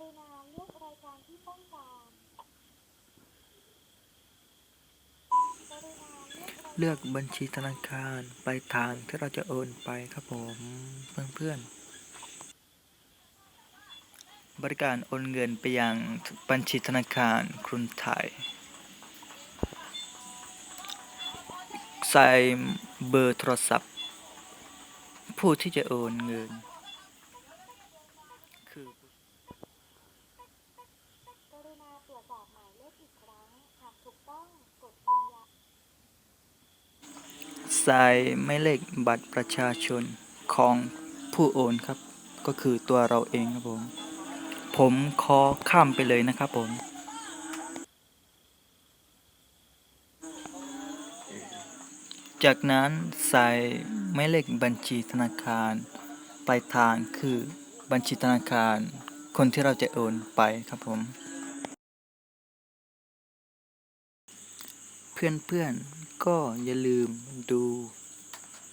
รุณาเลือกรายการที่ต้องการเลือกบัญชีธนาคารไปทางที่เราจะโอนไปครับผมเพื่อนๆ บริการโอนเงินไปยังบัญชีธนาคารกรุงไทย ใส่เบอร์โทรศัพท์ ผู้ที่จะโอนเงินคือ กรุณา ตรวจสอบหมายเลขอีกครั้ง หากถูกต้องกดยืนยันใส่หมายเลขบัตรประชาชนของผู้โอนครับ ก็คือตัวเราเองครับผม ผมขอข้ามไปเลยนะครับผม จากนั้นใส่หมายเลขบัญชีธนาคารปลายทางคือบัญชีธนาคารคนที่เราจะโอนไปครับผม เพื่อนๆ ก็อย่าลืมดู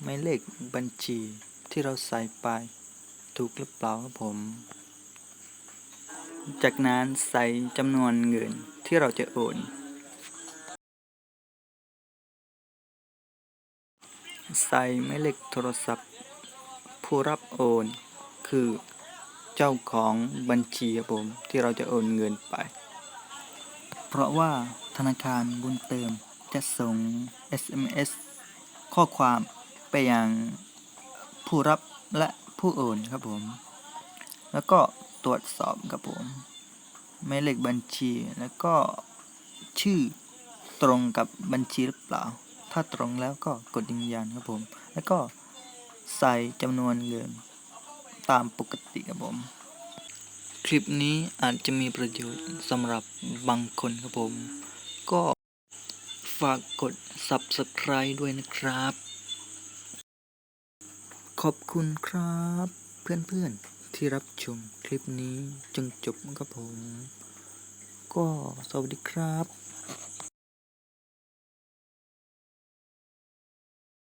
หมายเลขบัญชีที่เราใส่ไปถูกหรือเปล่าครับผม จากนั้นใส่จำนวนเงินที่เราจะโอนใส่หมายเลขโทรศัพท์ ผู้รับโอน คือเจ้าของบัญชีครับผมที่เราจะโอนเงินไป เพราะว่าธนาคารบุญเติม จะส่ง SMS ข้อความไปยังผู้รับและผู้โอนครับผม แล้วก็ตรวจสอบครับผมหมายเลขบัญชีแล้วก็ชื่อตรงกับบัญชีหรือเปล่า ถ้าตรงแล้วก็กดยืนยันครับผม แล้วก็ใส่จำนวนเงินตามปกติครับผม คลิปนี้อาจจะมีประโยชน์สำหรับบางคนครับผม ก็ากกด Subscribe ด้วยนะครับ ขอบคุณครับเพื่อนๆที่รับชมคลิปนี้จนจบครับผม ก็สวัสดีครับ